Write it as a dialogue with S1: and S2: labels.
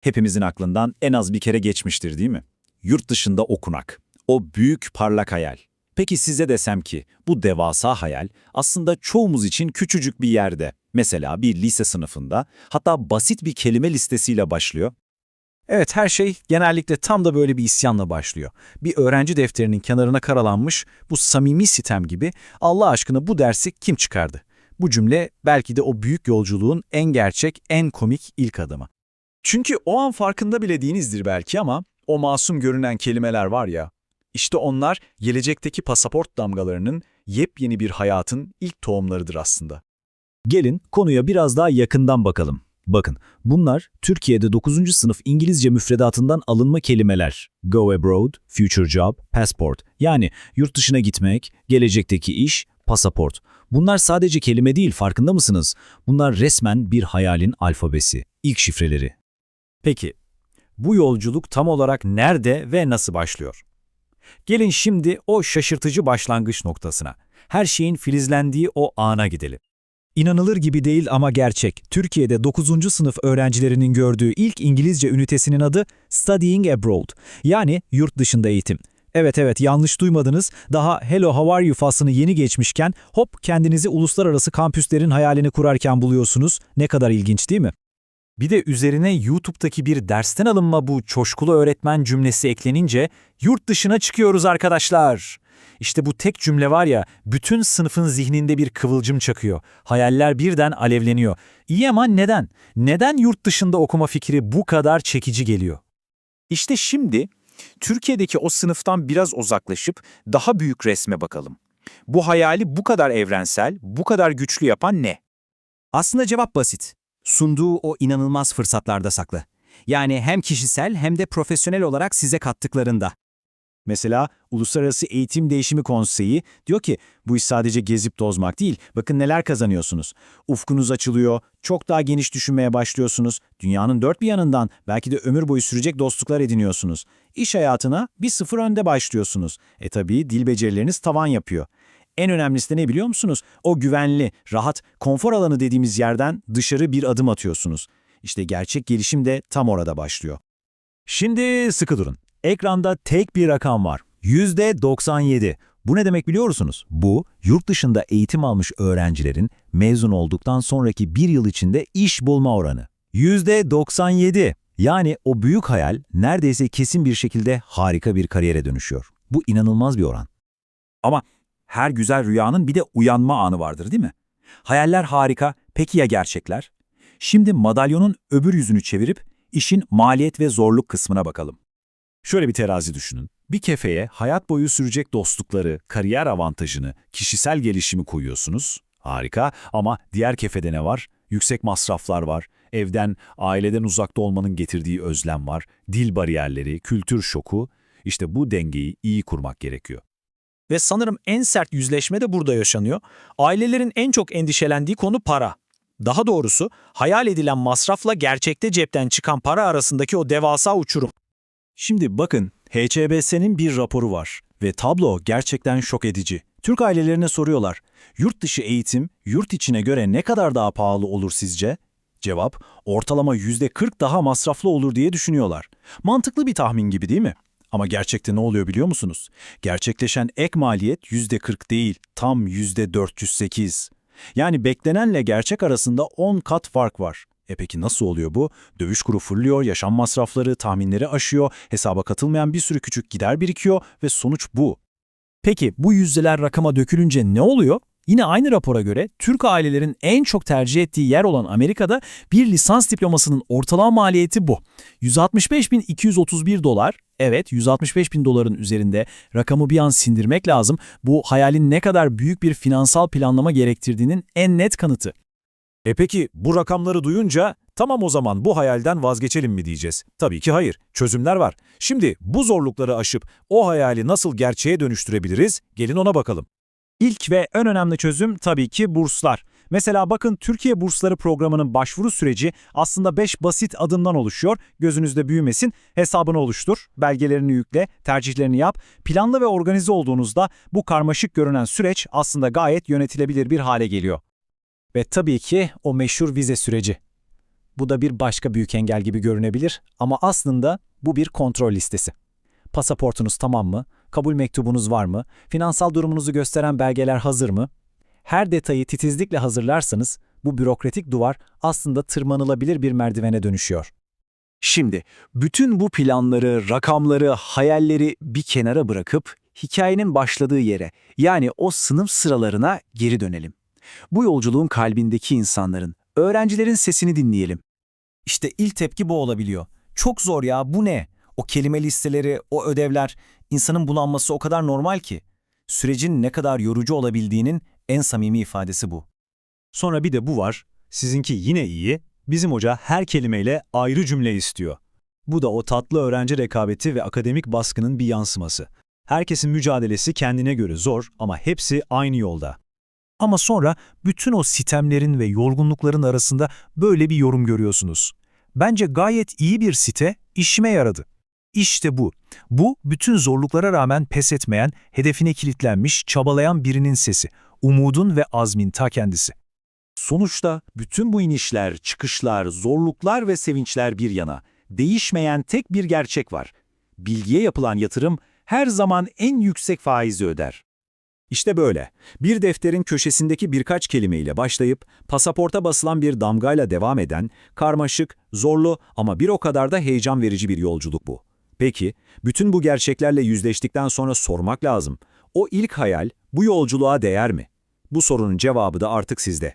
S1: Hepimizin aklından en az bir kere geçmiştir değil mi? Yurt dışında okunak. O büyük parlak hayal. Peki size desem ki bu devasa hayal aslında çoğumuz için küçücük bir yerde, mesela bir lise sınıfında, hatta basit bir kelime listesiyle başlıyor.
S2: Evet her şey genellikle tam da böyle bir isyanla başlıyor. Bir öğrenci defterinin kenarına karalanmış bu samimi sitem gibi Allah aşkına bu dersi kim çıkardı? Bu cümle belki de o büyük yolculuğun en gerçek, en komik ilk adımı. Çünkü o an farkında bile değilizdir belki ama o masum görünen kelimeler var ya, işte onlar gelecekteki pasaport damgalarının yepyeni bir hayatın ilk tohumlarıdır aslında.
S3: Gelin konuya biraz daha yakından bakalım. Bakın, bunlar Türkiye'de 9. sınıf İngilizce müfredatından alınma kelimeler. Go abroad, future job, passport. Yani yurt dışına gitmek, gelecekteki iş, pasaport. Bunlar sadece kelime değil, farkında mısınız? Bunlar resmen bir hayalin alfabesi, ilk şifreleri.
S2: Peki, bu yolculuk tam olarak nerede ve nasıl başlıyor? Gelin şimdi o şaşırtıcı başlangıç noktasına, her şeyin filizlendiği o ana gidelim.
S3: İnanılır gibi değil ama gerçek. Türkiye'de 9. sınıf öğrencilerinin gördüğü ilk İngilizce ünitesinin adı Studying Abroad. Yani yurt dışında eğitim. Evet evet yanlış duymadınız. Daha Hello How Are You faslını yeni geçmişken hop kendinizi uluslararası kampüslerin hayalini kurarken buluyorsunuz. Ne kadar ilginç değil mi?
S2: Bir de üzerine YouTube'daki bir dersten alınma bu coşkulu öğretmen cümlesi eklenince yurt dışına çıkıyoruz arkadaşlar. İşte bu tek cümle var ya bütün sınıfın zihninde bir kıvılcım çakıyor. Hayaller birden alevleniyor. İyi ama neden? Neden yurt dışında okuma fikri bu kadar çekici geliyor?
S4: İşte şimdi Türkiye'deki o sınıftan biraz uzaklaşıp daha büyük resme bakalım. Bu hayali bu kadar evrensel, bu kadar güçlü yapan ne?
S5: Aslında cevap basit. Sunduğu o inanılmaz fırsatlarda saklı. Yani hem kişisel hem de profesyonel olarak size kattıklarında.
S1: Mesela Uluslararası Eğitim Değişimi Konseyi diyor ki bu iş sadece gezip tozmak değil, bakın neler kazanıyorsunuz. Ufkunuz açılıyor, çok daha geniş düşünmeye başlıyorsunuz, dünyanın dört bir yanından belki de ömür boyu sürecek dostluklar ediniyorsunuz. İş hayatına bir sıfır önde başlıyorsunuz. E tabii dil becerileriniz tavan yapıyor. En önemlisi ne biliyor musunuz? O güvenli, rahat, konfor alanı dediğimiz yerden dışarı bir adım atıyorsunuz. İşte gerçek gelişim de tam orada başlıyor.
S3: Şimdi sıkı durun. Ekranda tek bir rakam var. %97. Bu ne demek biliyor musunuz? Bu, yurt dışında eğitim almış öğrencilerin mezun olduktan sonraki bir yıl içinde iş bulma oranı. %97. Yani o büyük hayal neredeyse kesin bir şekilde harika bir kariyere dönüşüyor. Bu inanılmaz bir oran.
S2: Ama her güzel rüyanın bir de uyanma anı vardır değil mi? Hayaller harika, peki ya gerçekler? Şimdi madalyonun öbür yüzünü çevirip işin maliyet ve zorluk kısmına bakalım.
S1: Şöyle bir terazi düşünün. Bir kefeye hayat boyu sürecek dostlukları, kariyer avantajını, kişisel gelişimi koyuyorsunuz. Harika ama diğer kefede ne var? Yüksek masraflar var. Evden, aileden uzakta olmanın getirdiği özlem var. Dil bariyerleri, kültür şoku. İşte bu dengeyi iyi kurmak gerekiyor.
S6: Ve sanırım en sert yüzleşme de burada yaşanıyor. Ailelerin en çok endişelendiği konu para. Daha doğrusu hayal edilen masrafla gerçekte cepten çıkan para arasındaki o devasa uçurum.
S2: Şimdi bakın, HCBS'nin bir raporu var ve tablo gerçekten şok edici. Türk ailelerine soruyorlar, yurt dışı eğitim yurt içine göre ne kadar daha pahalı olur sizce? Cevap, ortalama %40 daha masraflı olur diye düşünüyorlar. Mantıklı bir tahmin gibi değil mi? Ama gerçekte ne oluyor biliyor musunuz? Gerçekleşen ek maliyet %40 değil, tam %408. Yani beklenenle gerçek arasında 10 kat fark var. E peki nasıl oluyor bu? Dövüş kuru fırlıyor, yaşam masrafları, tahminleri aşıyor, hesaba katılmayan bir sürü küçük gider birikiyor ve sonuç bu.
S3: Peki bu yüzdeler rakama dökülünce ne oluyor? Yine aynı rapora göre Türk ailelerin en çok tercih ettiği yer olan Amerika'da bir lisans diplomasının ortalama maliyeti bu. 165.231 dolar. Evet 165.000 doların üzerinde rakamı bir an sindirmek lazım. Bu hayalin ne kadar büyük bir finansal planlama gerektirdiğinin en net kanıtı.
S2: E peki bu rakamları duyunca tamam o zaman bu hayalden vazgeçelim mi diyeceğiz? Tabii ki hayır. Çözümler var. Şimdi bu zorlukları aşıp o hayali nasıl gerçeğe dönüştürebiliriz? Gelin ona bakalım.
S3: İlk ve en önemli çözüm tabii ki burslar. Mesela bakın Türkiye Bursları programının başvuru süreci aslında 5 basit adımdan oluşuyor. Gözünüzde büyümesin. Hesabını oluştur, belgelerini yükle, tercihlerini yap. Planlı ve organize olduğunuzda bu karmaşık görünen süreç aslında gayet yönetilebilir bir hale geliyor. Ve tabii ki o meşhur vize süreci.
S2: Bu da bir başka büyük engel gibi görünebilir ama aslında bu bir kontrol listesi. Pasaportunuz tamam mı? Kabul mektubunuz var mı? Finansal durumunuzu gösteren belgeler hazır mı? Her detayı titizlikle hazırlarsanız bu bürokratik duvar aslında tırmanılabilir bir merdivene dönüşüyor.
S7: Şimdi bütün bu planları, rakamları, hayalleri bir kenara bırakıp hikayenin başladığı yere yani o sınıf sıralarına geri dönelim. Bu yolculuğun kalbindeki insanların, öğrencilerin sesini dinleyelim.
S5: İşte ilk tepki bu olabiliyor. Çok zor ya, bu ne? O kelime listeleri, o ödevler, insanın bulanması o kadar normal ki. Sürecin ne kadar yorucu olabildiğinin en samimi ifadesi bu.
S2: Sonra bir de bu var. Sizinki yine iyi. Bizim hoca her kelimeyle ayrı cümle istiyor. Bu da o tatlı öğrenci rekabeti ve akademik baskının bir yansıması. Herkesin mücadelesi kendine göre zor ama hepsi aynı yolda.
S3: Ama sonra bütün o sitemlerin ve yorgunlukların arasında böyle bir yorum görüyorsunuz. Bence gayet iyi bir site işime yaradı. İşte bu. Bu bütün zorluklara rağmen pes etmeyen, hedefine kilitlenmiş, çabalayan birinin sesi. Umudun ve azmin ta kendisi.
S1: Sonuçta bütün bu inişler, çıkışlar, zorluklar ve sevinçler bir yana, değişmeyen tek bir gerçek var. Bilgiye yapılan yatırım her zaman en yüksek faizi öder.
S2: İşte böyle. Bir defterin köşesindeki birkaç kelimeyle başlayıp pasaporta basılan bir damgayla devam eden, karmaşık, zorlu ama bir o kadar da heyecan verici bir yolculuk bu. Peki, bütün bu gerçeklerle yüzleştikten sonra sormak lazım. O ilk hayal bu yolculuğa değer mi? Bu sorunun cevabı da artık sizde.